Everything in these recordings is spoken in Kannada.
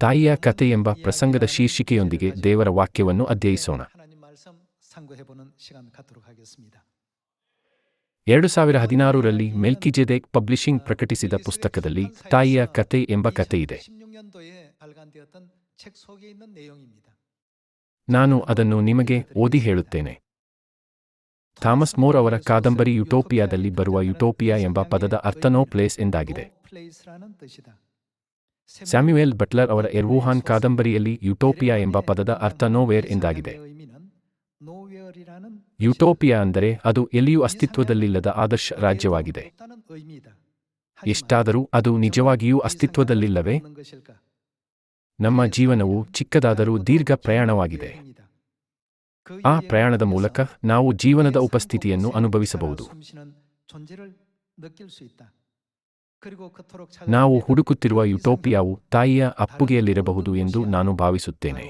ತಾಯಿಯ ಕಥೆ ಎಂಬ ಪ್ರಸಂಗದ ಶೀರ್ಷಿಕೆಯೊಂದಿಗೆ ದೇವರ ವಾಕ್ಯವನ್ನು ಅಧ್ಯಯಿಸೋಣ. ಎರಡು ಸಾವಿರ ಹದಿನಾರರಲ್ಲಿ ಮೆಲ್ಕಿಜೆದೇಕ್ ಪಬ್ಲಿಷಿಂಗ್ ಪ್ರಕಟಿಸಿದ ಪುಸ್ತಕದಲ್ಲಿ ತಾಯಿಯ ಕಥೆ ಎಂಬ ಕಥೆಯಿದೆ. ನಾನು ಅದನ್ನು ನಿಮಗೆ ಓದಿ ಹೇಳುತ್ತೇನೆ. ಥಾಮಸ್ ಮೋರ್ ಅವರ ಕಾದಂಬರಿ ಯುಟೋಪಿಯಾದಲ್ಲಿ ಬರುವ ಯುಟೋಪಿಯಾ ಎಂಬ ಪದದ ಅರ್ಥನೋ ಪ್ಲೇಸ್ ಎಂದಾಗಿದೆ. ಸ್ಯಾಮ್ಯುಯೆಲ್ ಬಟ್ಲರ್ ಅವರ ಎರ್ವುಹಾನ್ ಕಾದಂಬರಿಯಲ್ಲಿ ಯುಟೋಪಿಯಾ ಎಂಬ ಪದದ ಅರ್ಥ ನೋವೇರ್ ಎಂದಾಗಿದೆ. ಯುಟೋಪಿಯಾ ಅಂದರೆ ಅದು ಎಲ್ಲಿಯೂ ಅಸ್ತಿತ್ವದಲ್ಲಿಲ್ಲದ ಆದರ್ಶ ರಾಜ್ಯವಾಗಿದೆ. ಎಷ್ಟಾದರೂ ಅದು ನಿಜವಾಗಿಯೂ ಅಸ್ತಿತ್ವದಲ್ಲಿಲ್ಲವೇ? ನಮ್ಮ ಜೀವನವು ಚಿಕ್ಕದಾದರೂ ದೀರ್ಘ ಪ್ರಯಾಣವಾಗಿದೆ. ಆ ಪ್ರಯಾಣದ ಮೂಲಕ ನಾವು ಜೀವನದ ಉಪಸ್ಥಿತಿಯನ್ನು ಅನುಭವಿಸಬಹುದು. ನಾವು ಹುಡುಕುತ್ತಿರುವ ಯುಟೋಪಿಯಾವು ತಾಯಿಯ ಅಪ್ಪುಗೆಯಲ್ಲಿರಬಹುದು ಎಂದು ನಾನು ಭಾವಿಸುತ್ತೇನೆ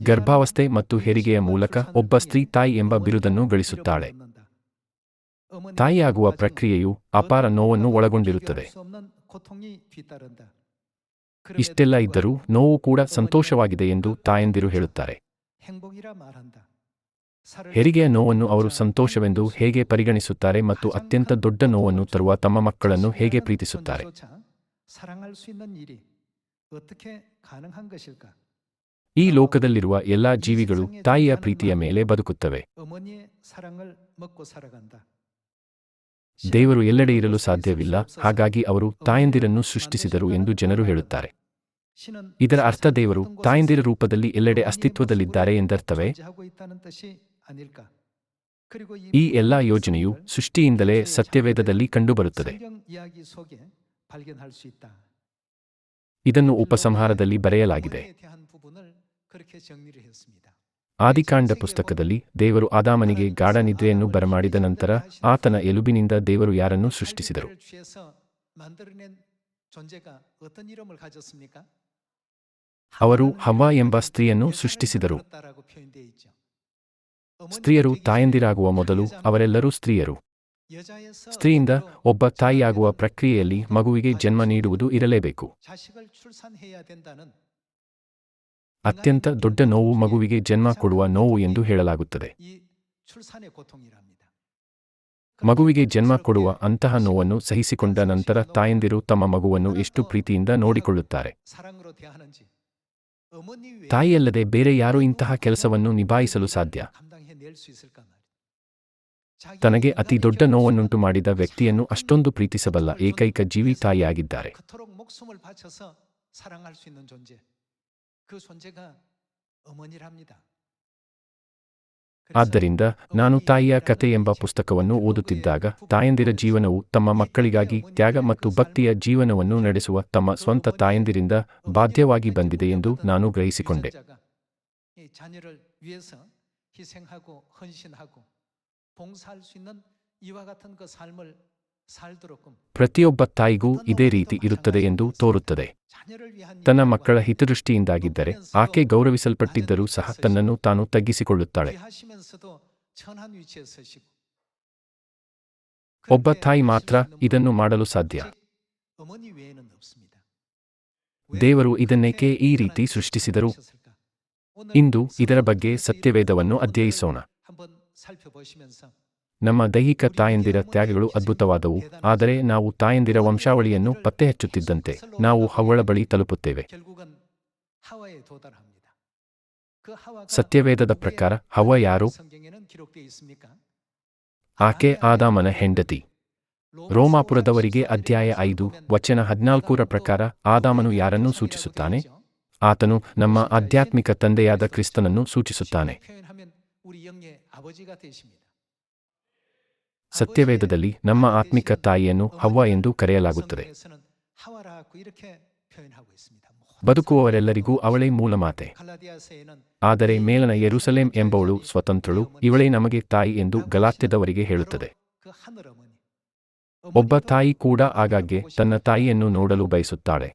ಗರ್ಭಾವಸ್ಥೆ ಮತ್ತು ಹೆರಿಗೆಯ ಮೂಲಕ ಒಬ್ಬ ಸ್ತ್ರೀ ತಾಯಿ ಎಂಬ ಬಿರುದನ್ನು ಗಳಿಸುತ್ತಾಳೆ ತಾಯಿಯಾಗುವ ಪ್ರಕ್ರಿಯೆಯು ಅಪಾರ ನೋವನ್ನು ಒಳಗೊಂಡಿರುತ್ತದೆ ಇಷ್ಟೆಲ್ಲ ಇದ್ದರೂ ನೋವು ಕೂಡ ಸಂತೋಷವಾಗಿದೆ ಎಂದು ತಾಯಂದಿರು ಹೇಳುತ್ತಾರೆ ಹೆರಿಗೆಯ ನೋವನ್ನು ಅವರು ಸಂತೋಷವೆಂದು ಹೇಗೆ ಪರಿಗಣಿಸುತ್ತಾರೆ ಮತ್ತು ಅತ್ಯಂತ ದೊಡ್ಡ ನೋವನ್ನು ತರುವ ತಮ್ಮ ಮಕ್ಕಳನ್ನು ಹೇಗೆ ಪ್ರೀತಿಸುತ್ತಾರೆ? ಈ ಲೋಕದಲ್ಲಿರುವ ಎಲ್ಲಾ ಜೀವಿಗಳು ತಾಯಿಯ ಪ್ರೀತಿಯ ಮೇಲೆ ಬದುಕುತ್ತವೆ. ದೇವರು ಎಲ್ಲೆಡೆ ಇರಲು ಸಾಧ್ಯವಿಲ್ಲ, ಹಾಗಾಗಿ ಅವರು ತಾಯಂದಿರನ್ನು ಸೃಷ್ಟಿಸಿದರು ಎಂದು ಜನರು ಹೇಳುತ್ತಾರೆ. ಇದರ ಅರ್ಥ ದೇವರು ತಾಯಂದಿರ ರೂಪದಲ್ಲಿ ಎಲ್ಲೆಡೆ ಅಸ್ತಿತ್ವದಲ್ಲಿದ್ದಾರೆ ಎಂದರ್ಥವೇ? ಈ ಎಲ್ಲ ಯೋಜನೆಯು ಸೃಷ್ಟಿಯಿಂದಲೇ ಸತ್ಯವೇದದಲ್ಲಿ ಕಂಡುಬರುತ್ತದೆ. ಇದನ್ನು ಉಪಸಂಹಾರದಲ್ಲಿ ಬರೆಯಲಾಗಿದೆ. ಆದಿಕಾಂಡ ಪುಸ್ತಕದಲ್ಲಿ ದೇವರು ಆದಾಮನಿಗೆ ಗಾಢ ನಿದ್ರೆಯನ್ನು ಬರಮಾಡಿದ ನಂತರ ಆತನ ಎಲುಬಿನಿಂದ ದೇವರು ಯಾರನ್ನು ಸೃಷ್ಟಿಸಿದರು? ಅವರು ಹವಾ ಎಂಬ ಸ್ತ್ರೀಯನ್ನು ಸೃಷ್ಟಿಸಿದರು. ಸ್ತ್ರೀಯರು ತಾಯಂದಿರಾಗುವ ಮೊದಲು ಅವರೆಲ್ಲರೂ ಸ್ತ್ರೀಯರು. ಸ್ತ್ರೀಯಿಂದ ಒಬ್ಬ ತಾಯಿಯಾಗುವ ಪ್ರಕ್ರಿಯೆಯಲ್ಲಿ ಮಗುವಿಗೆ ಜನ್ಮ ನೀಡುವುದು ಇರಲೇಬೇಕು. ಅತ್ಯಂತ ದೊಡ್ಡ ನೋವು ಮಗುವಿಗೆ ಜನ್ಮ ಕೊಡುವ ನೋವು ಎಂದು ಹೇಳಲಾಗುತ್ತದೆ. ಮಗುವಿಗೆ ಜನ್ಮ ಕೊಡುವ ಅಂತಹ ನೋವನ್ನು ಸಹಿಸಿಕೊಂಡ ನಂತರ ತಾಯಂದಿರು ತಮ್ಮ ಮಗುವನ್ನು ಎಷ್ಟು ಪ್ರೀತಿಯಿಂದ ನೋಡಿಕೊಳ್ಳುತ್ತಾರೆ. ತಾಯಿಯಲ್ಲದೆ ಬೇರೆ ಯಾರೂ ಇಂತಹ ಕೆಲಸವನ್ನು ನಿಭಾಯಿಸಲು ಸಾಧ್ಯ. ತನಗೆ ಅತಿ ದೊಡ್ಡ ನೋವನ್ನುಂಟು ಮಾಡಿದ ವ್ಯಕ್ತಿಯನ್ನು ಅಷ್ಟೊಂದು ಪ್ರೀತಿಸಬಲ್ಲ ಏಕೈಕ ಜೀವಿ ತಾಯಿಯಾಗಿದ್ದಾರೆ. ಆದ್ದರಿಂದ ನಾನು ತಾಯಿಯ ಕತೆ ಎಂಬ ಪುಸ್ತಕವನ್ನು ಓದುತ್ತಿದ್ದಾಗ ತಾಯಂದಿರ ಜೀವನವು ತಮ್ಮ ಮಕ್ಕಳಿಗಾಗಿ ತ್ಯಾಗ ಮತ್ತು ಭಕ್ತಿಯ ಜೀವನವನ್ನು ನಡೆಸುವ ತಮ್ಮ ಸ್ವಂತ ತಾಯಂದಿರಿಂದ ಬಾಧ್ಯವಾಗಿ ಬಂದಿದೆ ಎಂದು ನಾನು ಗ್ರಹಿಸಿಕೊಂಡೆ. ಪ್ರತಿಯೊಬ್ಬ ತಾಯಿಗೂ ಇದೇ ರೀತಿ ಇರುತ್ತದೆ ಎಂದು ತೋರುತ್ತದೆ. ತನ್ನ ಮಕ್ಕಳ ಹಿತದೃಷ್ಟಿಯಿಂದಾಗಿದ್ದರೆ ಆಕೆ ಗೌರವಿಸಲ್ಪಟ್ಟಿದ್ದರೂ ಸಹ ತನ್ನನ್ನು ತಾನು ತಗ್ಗಿಸಿಕೊಳ್ಳುತ್ತಾಳೆ. ಒಬ್ಬ ತಾಯಿ ಮಾತ್ರ ಇದನ್ನು ಮಾಡಲು ಸಾಧ್ಯ. ದೇವರು ಇದನ್ನೇಕೆ ಈ ರೀತಿ ಸೃಷ್ಟಿಸಿದರು? ಇಂದು ಇದರ ಬಗ್ಗೆ ಸತ್ಯವೇದವನ್ನು ಅಧ್ಯಯಿಸೋಣ. ನಮ್ಮ ದೈಹಿಕ ತಾಯಂದಿರ ತ್ಯಾಗಗಳು ಅದ್ಭುತವಾದವು, ಆದರೆ ನಾವು ತಾಯಂದಿರ ವಂಶಾವಳಿಯನ್ನು ಪತ್ತೆಹಚ್ಚುತ್ತಿದ್ದಂತೆ ನಾವು ಹವಳ ಬಳಿ ತಲುಪುತ್ತೇವೆ. ಸತ್ಯವೇದದ ಪ್ರಕಾರ ಹವ ಯಾರು? ಆಕೆ ಆದಾಮನ ಹೆಂಡತಿ. ರೋಮಾಪುರದವರಿಗೆ ಅಧ್ಯಾಯ ಐದು, ವಚನ ಹದಿನಾಲ್ಕೂರ ಪ್ರಕಾರ ಆದಾಮನು ಯಾರನ್ನು ಸೂಚಿಸುತ್ತಾನೆ? ಆತನು ನಮ್ಮ ಆಧ್ಯಾತ್ಮಿಕ ತಂದೆಯಾದ ಕ್ರಿಸ್ತನನ್ನು ಸೂಚಿಸುತ್ತಾನೆ ಸತ್ಯವೇದದಲ್ಲಿ ನಮ್ಮ ಆತ್ಮಿಕ ತಾಯಿಯನ್ನು ಹವ್ವ ಎಂದು ಕರೆಯಲಾಗುತ್ತದೆ ಬದುಕುವವರೆಲ್ಲರಿಗೂ ಅವಳೇ ಮೂಲಮಾತೆ ಆದರೆ ಮೇಲನ ಯೆರೂಸಲೇಂ ಎಂಬವಳು ಸ್ವತಂತ್ರಳು ಇವಳೇ ನಮಗೆ ತಾಯಿ ಎಂದು ಗಲಾತ್ಯದವರಿಗೆ ಹೇಳುತ್ತದೆ ಒಬ್ಬ ತಾಯಿ ಕೂಡ ಆಗಾಗ್ಗೆ ತನ್ನ ತಾಯಿಯನ್ನು ನೋಡಲು ಬಯಸುತ್ತಾಳೆ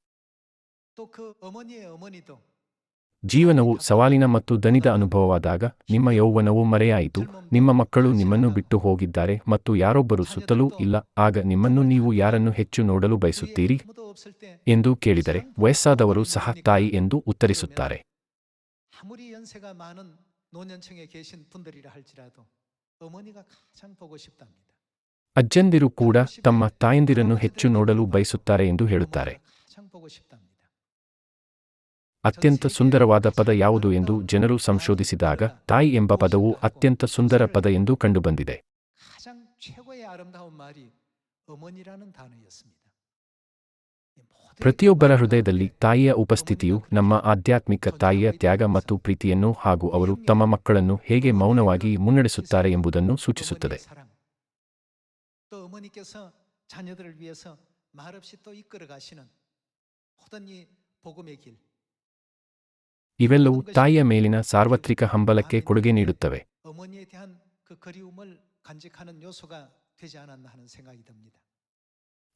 ಜೀವನವು ಸವಾಲಿನ ಮತ್ತು ದನಿದ ಅನುಭವವಾದಾಗ ನಿಮ್ಮ ಯೌವನವು ಮರೆಯಾಯಿತು. ನಿಮ್ಮ ಮಕ್ಕಳು ನಿಮ್ಮನ್ನು ಬಿಟ್ಟು ಹೋಗಿದ್ದಾರೆ ಮತ್ತು ಯಾರೊಬ್ಬರು ಸುತ್ತಲೂ ಇಲ್ಲ. ಆಗ ನಿಮ್ಮನ್ನು ನೀವು ಯಾರನ್ನು ಹೆಚ್ಚು ನೋಡಲು ಬಯಸುತ್ತೀರಿ? ಎಂದು ಕೇಳಿದರೆ ವಯಸ್ಸಾದವರು ಸಹ ತಾಯಿ ಎಂದು ಉತ್ತರಿಸುತ್ತಾರೆ. ಅಜ್ಜಂದಿರು ಕೂಡ ತಮ್ಮ ತಾಯಂದಿರನ್ನು ಹೆಚ್ಚು ನೋಡಲು ಬಯಸುತ್ತಾರೆ ಎಂದು ಹೇಳುತ್ತಾರೆ. ಅತ್ಯಂತ ಸುಂದರವಾದ ಪದ ಯಾವುದು ಎಂದು ಜನರು ಸಂಶೋಧಿಸಿದಾಗ ತಾಯಿ ಎಂಬ ಪದವು ಅತ್ಯಂತ ಸುಂದರ ಪದ ಎಂದು ಕಂಡುಬಂದಿದೆ 가장 최고의 아름다운 말이 어머니라는 단어였습니다. 이 모든 ಪ್ರತಿಯೊಬ್ಬರ ಹೃದಯದಲ್ಲಿ ತಾಯಿಯ ಉಪಸ್ಥಿತಿಯು ನಮ್ಮ ಆಧ್ಯಾತ್ಮಿಕ ತಾಯಿಯ ತ್ಯಾಗ ಮತ್ತು ಪ್ರೀತಿಯನ್ನು ಹಾಗೂ ಅವರು ತಮ್ಮ ಮಕ್ಕಳನ್ನು ಹೇಗೆ ಮೌನವಾಗಿ ಮುನ್ನಡೆಸುತ್ತಾರೆ ಎಂಬುದನ್ನು ಸೂಚಿಸುತ್ತದೆ 어머니의 사랑. 또 어머니께서 자녀들을 위해서 말없이 또 이끌어 가시는 모든 이 복음의 길. ಇವೆಲ್ಲವೂ ತಾಯಿಯ ಮೇಲಿನ ಸಾರ್ವತ್ರಿಕ ಹಂಬಲಕ್ಕೆ ಕೊಡುಗೆ ನೀಡುತ್ತವೆ.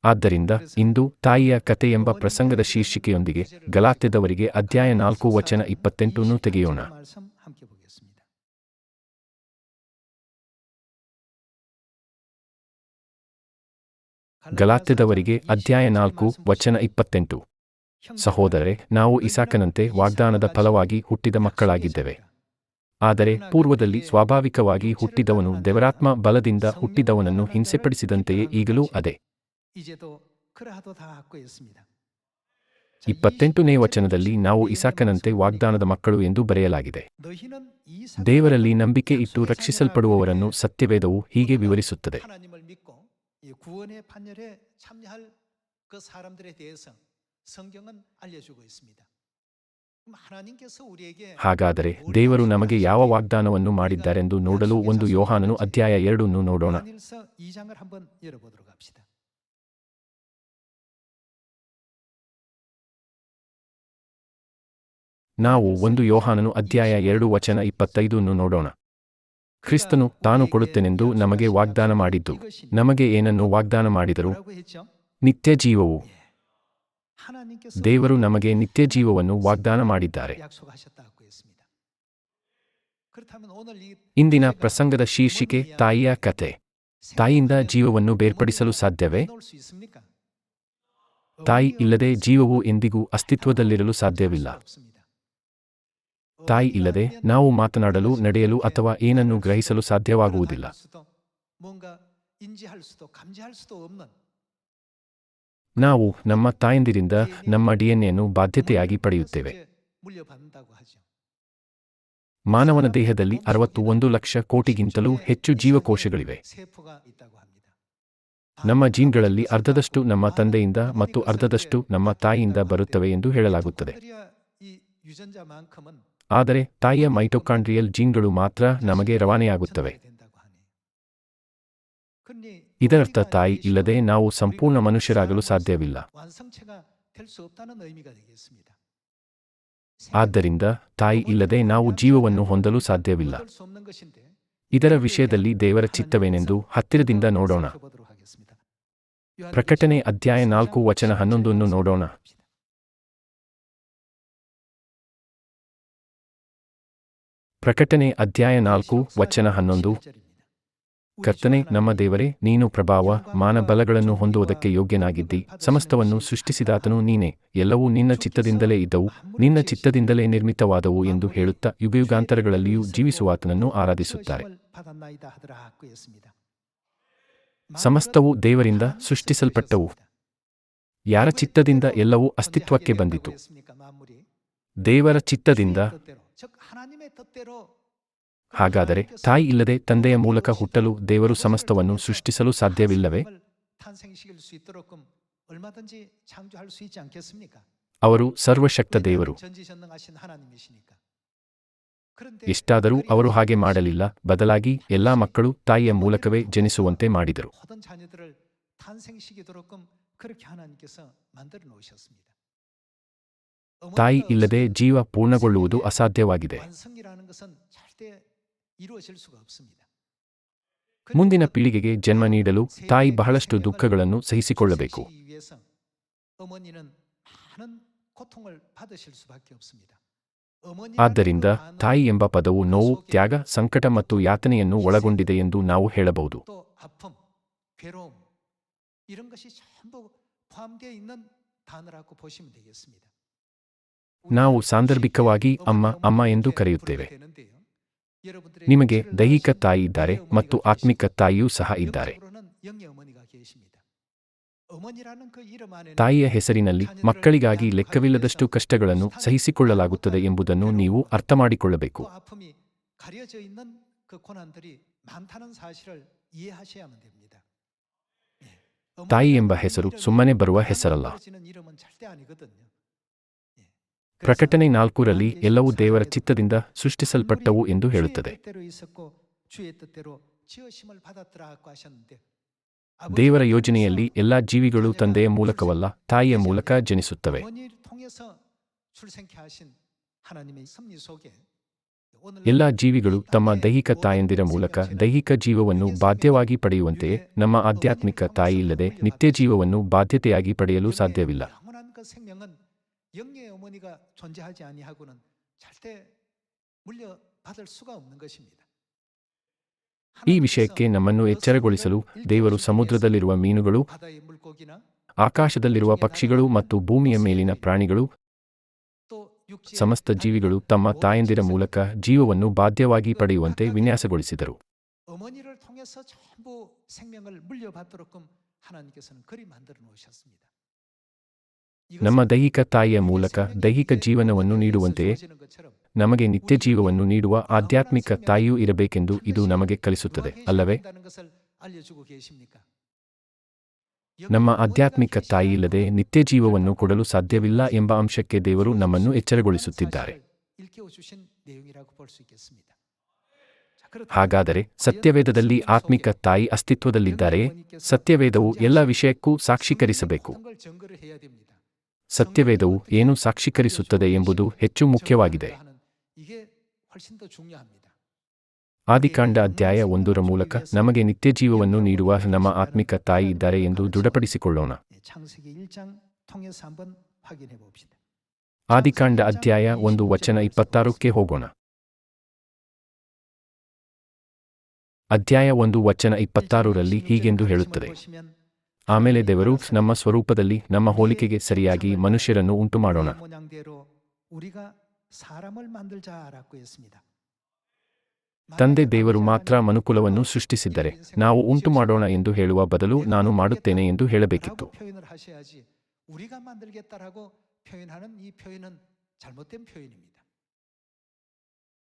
ಆದ್ದರಿಂದ ಇಂದು ತಾಯಿಯ ಕತೆ ಎಂಬ ಪ್ರಸಂಗದ ಶೀರ್ಷಿಕೆಯೊಂದಿಗೆ ಗಲಾತ್ಯದವರಿಗೆ ಅಧ್ಯಾಯ ನಾಲ್ಕು ವಚನ ಇಪ್ಪತ್ತೆಂಟನ್ನು ತೆಗೆಯೋಣ. ಗಲಾತ್ಯದವರಿಗೆ ಅಧ್ಯಾಯ ನಾಲ್ಕು ವಚನ ಇಪ್ಪತ್ತೆಂಟು. ಸಹೋದರೆ ನಾವು ಇಸಾಕನಂತೆ ವಾಗ್ದಾನದ ಫಲವಾಗಿ ಹುಟ್ಟಿದ ಮಕ್ಕಳಾಗಿದ್ದೇವೆ. ಆದರೆ ಪೂರ್ವದಲ್ಲಿ ಸ್ವಾಭಾವಿಕವಾಗಿ ಹುಟ್ಟಿದವನು ದೇವರಾತ್ಮ ಬಲದಿಂದ ಹುಟ್ಟಿದವನನ್ನು ಹಿಂಸೆಪಡಿಸಿದಂತೆಯೇ ಈಗಲೂ ಅದೇ. ಇಪ್ಪತ್ತೆಂಟನೇ ವಚನದಲ್ಲಿ ನಾವು ಇಸಾಕನಂತೆ ವಾಗ್ದಾನದ ಮಕ್ಕಳು ಎಂದು ಬರೆಯಲಾಗಿದೆ. ದೇವರಲ್ಲಿ ನಂಬಿಕೆ ಇಟ್ಟು ರಕ್ಷಿಸಲ್ಪಡುವವರನ್ನು ಸತ್ಯವೇದವು ಹೀಗೆ ವಿವರಿಸುತ್ತದೆ. 하나님을 믿고 이 구원의 판결에 참여할 그 사람들에 대해서 성경은 알려주고 있습니다. 그럼 하나님께서 우리에게 ಹಾಗಾದರೆ ದೇವರು ನಮಗೆ ಯಾವ ವಾಗ್ದಾನವನ್ನು ಮಾಡಿದ್ದಾರೆಂದು ನೋಡಲು ಒಂದು ಯೋಹಾನನು ಅಧ್ಯಾಯ ಎರಡನ್ನು ನೋಡೋಣ 요한일서 2장을 한번 열어보도록 합시다. ನಾವು ಒಂದು ಯೋಹಾನನು ಅಧ್ಯಾಯ ಎರಡು ವಚನ ಇಪ್ಪತ್ತೈದನ್ನು ನೋಡೋಣ ಕ್ರಿಸ್ತನು ತಾನು ಕೊಡುತ್ತೇನೆಂದು ನಮಗೆ ವಾಗ್ದಾನ ಮಾಡಿದ್ದು 이것이 ನಮಗೆ ಏನನ್ನು ವಾಗ್ದಾನ ಮಾಡಿದರು 뭐라고 했죠? ನಿತ್ಯ ಜೀವವು 하나님께서 ದೇವರು ನಮಗೆ ನಿತ್ಯ ಜೀವವನ್ನು ವಾಗ್ದಾನ ಮಾಡಿದ್ದಾರೆ. ಇಂದಿನ ಪ್ರಸಂಗದ ಶೀರ್ಷಿಕೆ ತಾಯಿಯ ಕತೆ. ತಾಯಿಯಿಂದ ಜೀವವನ್ನು ಬೇರ್ಪಡಿಸಲು ಸಾಧ್ಯವೇ? ತಾಯಿ ಇಲ್ಲದೆ ಜೀವವು ಎಂದಿಗೂ ಅಸ್ತಿತ್ವದಲ್ಲಿರಲು ಸಾಧ್ಯವಿಲ್ಲ. ತಾಯಿ ಇಲ್ಲದೆ ನಾವು ಮಾತನಾಡಲು ನಡೆಯಲು ಅಥವಾ ಏನನ್ನು ಗ್ರಹಿಸಲು ಸಾಧ್ಯವಾಗುವುದಿಲ್ಲ. ನಾವು ನಮ್ಮ ತಾಯಂದಿರಿಂದ ನಮ್ಮ ಡಿಎನ್ಎಯನ್ನು ಬಾಧ್ಯತೆಯಾಗಿ ಪಡೆಯುತ್ತೇವೆ. ಮಾನವನ ದೇಹದಲ್ಲಿ ಅರವತ್ತು ಒಂದು ಲಕ್ಷ ಕೋಟಿಗಿಂತಲೂ ಹೆಚ್ಚು ಜೀವಕೋಶಗಳಿವೆ. ನಮ್ಮ ಜೀನ್ಗಳಲ್ಲಿ ಅರ್ಧದಷ್ಟು ನಮ್ಮ ತಂದೆಯಿಂದ ಮತ್ತು ಅರ್ಧದಷ್ಟು ನಮ್ಮ ತಾಯಿಯಿಂದ ಬರುತ್ತವೆ ಎಂದು ಹೇಳಲಾಗುತ್ತದೆ. ಆದರೆ ತಾಯಿಯ ಮೈಟೋಕಾಂಡ್ರಿಯಲ್ ಜೀನ್ಗಳು ಮಾತ್ರ ನಮಗೆ ರವಾನೆಯಾಗುತ್ತವೆ. ಇದರರ್ಥ ತಾಯಿ ಇಲ್ಲದೆ ನಾವು ಸಂಪೂರ್ಣ ಮನುಷ್ಯರಾಗಲು ಸಾಧ್ಯವಿಲ್ಲ. ಆದ್ದರಿಂದ ತಾಯಿ ಇಲ್ಲದೆ ನಾವು ಜೀವವನ್ನು ಹೊಂದಲು ಸಾಧ್ಯವಿಲ್ಲ. ಇದರ ವಿಷಯದಲ್ಲಿ ದೇವರ ಚಿತ್ತವೇನೆಂದು ಹತ್ತಿರದಿಂದ ನೋಡೋಣ. ಪ್ರಕಟಣೆ ಅಧ್ಯಾಯ ನಾಲ್ಕು ವಚನ ಹನ್ನೊಂದನ್ನು ನೋಡೋಣ. ಪ್ರಕಟಣೆ ಅಧ್ಯಾಯ ನಾಲ್ಕು ವಚನ ಹನ್ನೊಂದು. ಕರ್ತನೆ, ನಮ್ಮ ದೇವರೇ, ನೀನು ಪ್ರಭಾವ, ಮಾನಬಲಗಳನ್ನು ಹೊಂದುವುದಕ್ಕೆ ಯೋಗ್ಯನಾಗಿದ್ದಿ. ಸಮಸ್ತವನ್ನು ಸೃಷ್ಟಿಸಿದಾತನು ನೀನೇ. ಎಲ್ಲವೂ ನಿನ್ನ ಚಿತ್ತದಿಂದಲೇ ಇದ್ದವು, ನಿನ್ನ ಚಿತ್ತದಿಂದಲೇ ನಿರ್ಮಿತವಾದವು ಎಂದು ಹೇಳುತ್ತಾ ಯುಗಯುಗಾಂತರಗಳಲ್ಲಿಯೂ ಜೀವಿಸುವಾತನನ್ನು ಆರಾಧಿಸುತ್ತಾರೆ. ಸಮಸ್ತವು ದೇವರಿಂದ ಸೃಷ್ಟಿಸಲ್ಪಟ್ಟವು. ಯಾರ ಚಿತ್ತದಿಂದ ಎಲ್ಲವೂ ಅಸ್ತಿತ್ವಕ್ಕೆ ಬಂದಿತು. ದೇವರ ಚಿತ್ತದಿಂದ ಹಾಗಾದರೆ ತಾಯಿ ಇಲ್ಲದೆ ತಂದೆಯ ಮೂಲಕ ಹುಟ್ಟಲು ದೇವರು ಸಮಸ್ತವನ್ನು ಸೃಷ್ಟಿಸಲು ಸಾಧ್ಯವಿಲ್ಲವೇ? ಅವರು ಸರ್ವಶಕ್ತ ದೇವರು. ಇಷ್ಟಾದರೂ ಅವರು ಹಾಗೆ ಮಾಡಲಿಲ್ಲ, ಬದಲಾಗಿ ಎಲ್ಲಾ ಮಕ್ಕಳು ತಾಯಿಯ ಮೂಲಕವೇ ಜನಿಸುವಂತೆ ಮಾಡಿದರು. ತಾಯಿ ಇಲ್ಲದೆ ಜೀವ ಪೂರ್ಣಗೊಳ್ಳುವುದು ಅಸಾಧ್ಯವಾಗಿದೆ. ಮುಂದಿನ ಪೀಳಿಗೆಗೆ ಜನ್ಮ ನೀಡಲು ತಾಯಿ ಬಹಳಷ್ಟು ದುಃಖಗಳನ್ನು ಸಹಿಸಿಕೊಳ್ಳಬೇಕು. ಆದ್ದರಿಂದ ತಾಯಿ ಎಂಬ ಪದವು ನೋವು ತ್ಯಾಗ ಸಂಕಟ ಮತ್ತು ಯಾತನೆಯನ್ನು ಒಳಗೊಂಡಿದೆ ಎಂದು ನಾವು ಹೇಳಬಹುದು. ನಾವು ಸಾಂದರ್ಭಿಕವಾಗಿ ಅಮ್ಮ ಅಮ್ಮ ಎಂದು ಕರೆಯುತ್ತೇವೆ. ನಿಮಗೆ ದೈಹಿಕ ತಾಯಿ ಇದ್ದಾರೆ ಮತ್ತು ಆತ್ಮಿಕ ತಾಯಿಯೂ ಸಹ ಇದ್ದಾರೆ. ತಾಯಿಯ ಹೆಸರಿನಲ್ಲಿ ಮಕ್ಕಳಿಗಾಗಿ ಲೆಕ್ಕವಿಲ್ಲದಷ್ಟು ಕಷ್ಟಗಳನ್ನು ಸಹಿಸಿಕೊಳ್ಳಲಾಗುತ್ತದೆ ಎಂಬುದನ್ನು ನೀವು ಅರ್ಥ ಮಾಡಿಕೊಳ್ಳಬೇಕು ತಾಯಿ ಎಂಬ ಹೆಸರು ಸುಮ್ಮನೆ ಬರುವ ಹೆಸರಲ್ಲ. ಪ್ರಕಟಣೆ ನಾಲ್ಕೂರಲ್ಲಿ ಎಲ್ಲವೂ ದೇವರ ಚಿತ್ತದಿಂದ ಸೃಷ್ಟಿಸಲ್ಪಟ್ಟವು ಎಂದು ಹೇಳುತ್ತದೆ. ದೇವರ ಯೋಜನೆಯಲ್ಲಿ ಎಲ್ಲಾ ಜೀವಿಗಳು ತಂದೆಯ ಮೂಲಕವಲ್ಲ, ತಾಯಿಯ ಮೂಲಕ ಜನಿಸುತ್ತವೆ. ಎಲ್ಲಾ ಜೀವಿಗಳು ತಮ್ಮ ದೈಹಿಕ ತಾಯಂದಿರ ಮೂಲಕ ದೈಹಿಕ ಜೀವವನ್ನು ಬಾಧ್ಯವಾಗಿ ಪಡೆಯುವಂತೆಯೇ ನಮ್ಮ ಆಧ್ಯಾತ್ಮಿಕ ತಾಯಿ ಇಲ್ಲದೆ ನಿತ್ಯ ಜೀವವನ್ನು ಬಾಧ್ಯತೆಯಾಗಿ ಪಡೆಯಲು ಸಾಧ್ಯವಿಲ್ಲ. 영원한 그 생명은 영의 어머니가 존재하지 아니하고는 절대 물려받을 수가 없는 것입니다. ಈ ವಿಷಯಕ್ಕೆ ನಮ್ಮನ್ನು ಎಚ್ಚರಗೊಳಿಸಲು ದೇವರು ಸಮುದ್ರದಲ್ಲಿರುವ ಮೀನುಗಳು 바다의 물고기나 ಆಕಾಶದಲ್ಲಿರುವ ಪಕ್ಷಿಗಳು ಮತ್ತು ಭೂಮಿಯ ಮೇಲಿನ ಪ್ರಾಣಿಗಳು 또 육지의 ಸಮಸ್ತ ಜೀವಿಗಳು ತಮ್ಮ ತಾಯಂದಿರ ಮೂಲಕ ಜೀವವನ್ನು ಬಾಧ್ಯವಾಗಿ ಪಡೆಯುವಂತೆ ವಿನ್ಯಾಸಗೊಳಿಸಿದರು 어머니를 통해서 전부 생명을 물려받도록끔 하나님께서는 그리 만들어 놓으셨습니다. ನಮ್ಮ ದೈಹಿಕ ತಾಯಿಯ ಮೂಲಕ ದೈಹಿಕ ಜೀವನವನ್ನು ನೀಡುವಂತೆಯೇ ನಮಗೆ ನಿತ್ಯ ಜೀವವನ್ನು ನೀಡುವ ಆಧ್ಯಾತ್ಮಿಕ ತಾಯಿಯೂ ಇರಬೇಕೆಂದು ಇದು ನಮಗೆ ಕಲಿಸುತ್ತದೆ, ಅಲ್ಲವೇ? ನಮ್ಮ ಆಧ್ಯಾತ್ಮಿಕ ತಾಯಿ ಇಲ್ಲದೆ ನಿತ್ಯ ಜೀವವನ್ನು ಕೊಡಲು ಸಾಧ್ಯವಿಲ್ಲ ಎಂಬ ಅಂಶಕ್ಕೆ ದೇವರು ನಮ್ಮನ್ನು ಎಚ್ಚರಗೊಳಿಸುತ್ತಿದ್ದಾರೆ. ಹಾಗಾದರೆ ಸತ್ಯವೇದದಲ್ಲಿ ಆತ್ಮಿಕ ತಾಯಿ ಅಸ್ತಿತ್ವದಲ್ಲಿದ್ದಾರೆಯೇ? ಸತ್ಯವೇದವು ಎಲ್ಲ ವಿಷಯಕ್ಕೂ ಸಾಕ್ಷೀಕರಿಸಬೇಕು. ಸತ್ಯವೇದವು ಏನು ಸಾಕ್ಷೀಕರಿಸುತ್ತದೆ ಎಂಬುದು ಹೆಚ್ಚು ಮುಖ್ಯವಾಗಿದೆ. ಆದಿಕಾಂಡ ಅಧ್ಯಾಯ ಒಂದರ ಮೂಲಕ ನಮಗೆ ನಿತ್ಯ ನಿತ್ಯಜೀವವನ್ನು ನೀಡುವ ನಮ್ಮ ಆತ್ಮಿಕ ತಾಯಿ ಇದ್ದಾರೆ ಎಂದು ದೃಢಪಡಿಸಿಕೊಳ್ಳೋಣ. ಆದಿಕಾಂಡ ಅಧ್ಯಾಯ ಒಂದು ವಚನ ಇಪ್ಪತ್ತಾರಕ್ಕೆ ಹೋಗೋಣ. ಅಧ್ಯಾಯ ಒಂದು ವಚನ ಇಪ್ಪತ್ತಾರರಲ್ಲಿ ಹೀಗೆಂದು ಹೇಳುತ್ತದೆ. ಆಮೇಲೆ ದೇವರು ನಮ್ಮ ಸ್ವರೂಪದಲ್ಲಿ ನಮ್ಮ ಹೋಲಿಕೆಗೆ ಸರಿಯಾಗಿ ಮನುಷ್ಯರನ್ನು ಉಂಟು ಮಾಡೋಣ ತಂದೆ ದೇವರು ಮಾತ್ರ ಮನುಕುಲವನ್ನು ಸೃಷ್ಟಿಸಿದ್ದರೆ ನಾವು ಉಂಟು ಮಾಡೋಣ ಎಂದು ಹೇಳುವ ಬದಲು ನಾನು ಮಾಡುತ್ತೇನೆ ಎಂದು ಹೇಳಬೇಕಿತ್ತು.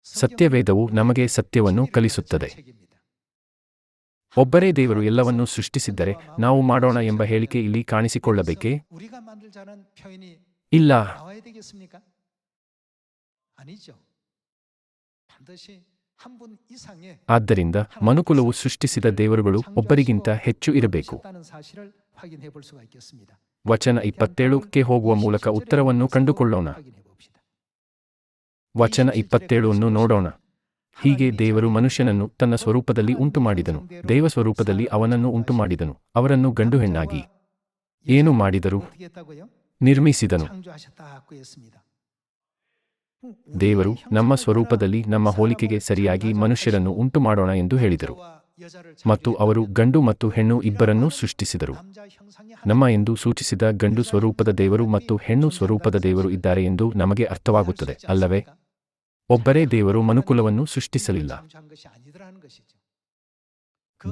ಸತ್ಯವೇದವು ನಮಗೆ ಸತ್ಯವನ್ನು ಕಲಿಸುತ್ತದೆ. ಒಬ್ಬರೇ ದೇವರು ಎಲ್ಲವನ್ನೂ ಸೃಷ್ಟಿಸಿದ್ದರೆ ನಾವು ಮಾಡೋಣ ಎಂಬ ಹೇಳಿಕೆ ಇಲ್ಲಿ ಕಾಣಿಸಿಕೊಳ್ಳಬೇಕೇ? ಇಲ್ಲ. ಆದ್ದರಿಂದ ಮನುಕುಲವು ಸೃಷ್ಟಿಸಿದ ದೇವರುಗಳು ಒಬ್ಬರಿಗಿಂತ ಹೆಚ್ಚು ಇರಬೇಕು. ವಚನ ಇಪ್ಪತ್ತೇಳಕ್ಕೆ ಹೋಗುವ ಮೂಲಕ ಉತ್ತರವನ್ನು ಕಂಡುಕೊಳ್ಳೋಣ. ವಚನ ಇಪ್ಪತ್ತೇಳನ್ನು ನೋಡೋಣ. ಹೀಗೆ ದೇವರು ಮನುಷ್ಯನನ್ನು ತನ್ನ ಸ್ವರೂಪದಲ್ಲಿ ಉಂಟು ಮಾಡಿದನು ದೇವ ಸ್ವರೂಪದಲ್ಲಿ ಅವನನ್ನು ಉಂಟು ಮಾಡಿದನು ಅವರನ್ನು ಗಂಡು ಹೆಣ್ಣಾಗಿ ಏನು ಮಾಡಿದರು ನಿರ್ಮಿಸಿದನು. ದೇವರು ನಮ್ಮ ಸ್ವರೂಪದಲ್ಲಿ ನಮ್ಮ ಹೋಲಿಕೆಗೆ ಸರಿಯಾಗಿ ಮನುಷ್ಯರನ್ನು ಉಂಟು ಮಾಡೋಣ ಎಂದು ಹೇಳಿದರು. ಮತ್ತು ಅವರು ಗಂಡು ಮತ್ತು ಹೆಣ್ಣು ಇಬ್ಬರನ್ನು ಸೃಷ್ಟಿಸಿದರು. ನಮ್ಮ ಎಂದು ಸೂಚಿಸಿದ ಗಂಡು ಸ್ವರೂಪದ ದೇವರು ಮತ್ತು ಹೆಣ್ಣು ಸ್ವರೂಪದ ದೇವರು ಇದ್ದಾರೆ ಎಂದು ನಮಗೆ ಅರ್ಥವಾಗುತ್ತದೆ, ಅಲ್ಲವೇ? ಒಬ್ಬರೇ ದೇವರು ಮನುಕುಲವನ್ನು ಸೃಷ್ಟಿಸಲಿಲ್ಲ.